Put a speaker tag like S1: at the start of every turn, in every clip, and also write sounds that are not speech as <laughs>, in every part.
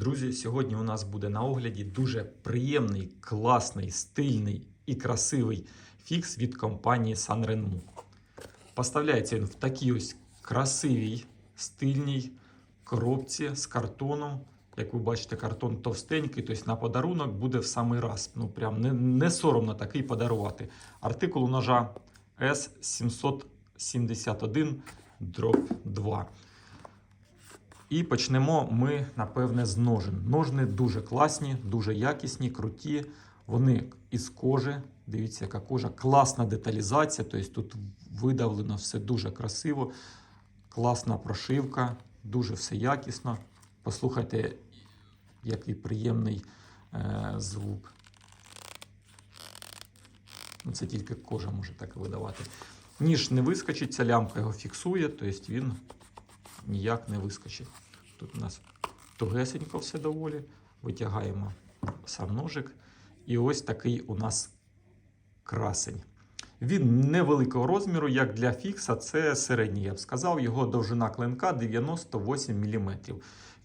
S1: Друзі, сьогодні у нас буде на огляді дуже приємний, класний, стильний і красивий фікс від компанії Sanrenmu. Поставляється він в такій ось красивій, стильній коробці з картоном. Як ви бачите, картон товстенький, тобто на подарунок буде в самий раз. Ну, прям не, не соромно такий подарувати. Артикул ножа S771 дроб 2. І почнемо ми, напевне, з ножен. Ножни дуже класні, дуже якісні, круті. Вони із кожи. Дивіться, яка кожа. Класна деталізація. Тобто тут видавлено все дуже красиво. Класна прошивка, дуже все якісно. Послухайте, який приємний е, звук. Ну, Це тільки кожа може так видавати. Ніж не вискочить, ця лямка його фіксує, тобто він ніяк не вискочить. Тут у нас тугесенько все доволі. Витягаємо сам ножик. І ось такий у нас красень. Він невеликого розміру, як для фікса, це середній, я б сказав. Його довжина клинка 98 мм.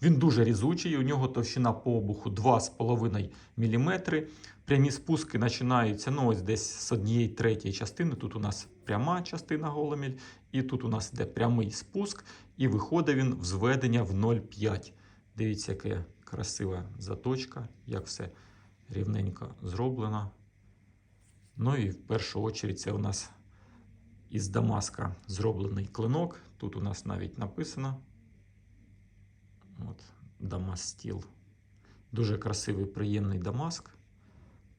S1: Він дуже різучий, у нього товщина по обуху 2,5 мм. Прямі спуски починаються ну, ось десь з однієї третьої частини. Тут у нас пряма частина големіль, і тут у нас йде прямий спуск, і виходить він в зведення в 0,5. Дивіться, яка красива заточка, як все рівненько зроблено. Ну і в першу чергу це у нас із Дамаска зроблений клинок. Тут у нас навіть написано От, Дамас Стіл. Дуже красивий, приємний Дамаск.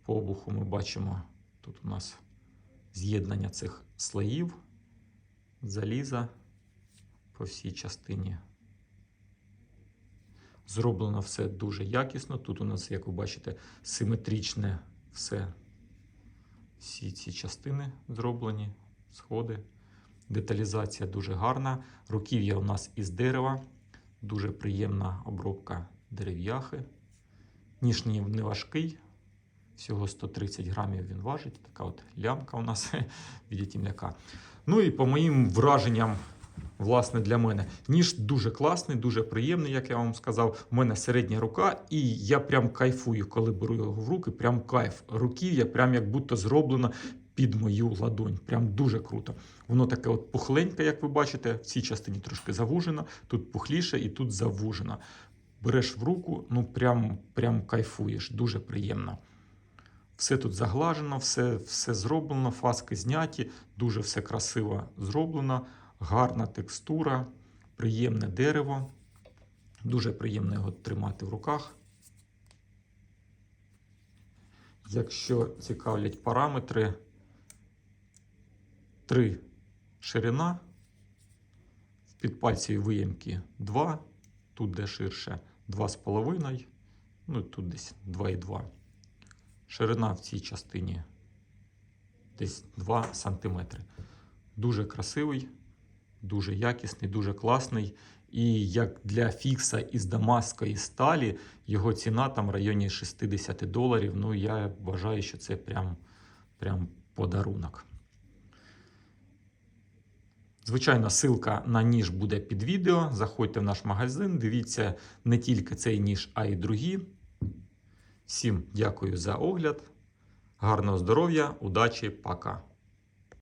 S1: По обуху ми бачимо, тут у нас з'єднання цих слоїв, заліза по всій частині. Зроблено все дуже якісно. Тут у нас, як ви бачите, симетричне все. Всі ці частини зроблені, сходи. Деталізація дуже гарна. Руків'я у нас із дерева. Дуже приємна обробка дерев'яхи. Ніж не важкий. Всього 130 грамів він важить. Така от лямка у нас <laughs> від тімляка. Ну і по моїм враженням, власне, для мене, ніж дуже класний, дуже приємний, як я вам сказав. У мене середня рука, і я прям кайфую, коли беру його в руки. Прям кайф. Руків'я, прям як будто зроблено під мою ладонь. Прям дуже круто. Воно таке от пухленьке, як ви бачите, в цій частині трошки завужено, тут пухліше і тут завужено. Береш в руку, ну прям, прям кайфуєш, дуже приємно. Все тут заглажено, все, все зроблено, фаски зняті, дуже все красиво зроблено, гарна текстура, приємне дерево. Дуже приємно його тримати в руках. Якщо цікавлять параметри, 3 ширина, в підпальцевій виємки 2, тут де ширше 2,5, ну тут десь 2,2. Ширина в цій частині десь 2 см. Дуже красивий, дуже якісний, дуже класний. І як для фікса із дамаської сталі, його ціна там в районі 60 доларів. Ну, я вважаю, що це прям, прям подарунок. Звичайно, ссылка на ніж буде під відео. Заходьте в наш магазин, дивіться не тільки цей ніж, а й другі. Всім дякую за огляд. Гарного здоров'я, удачі, пока!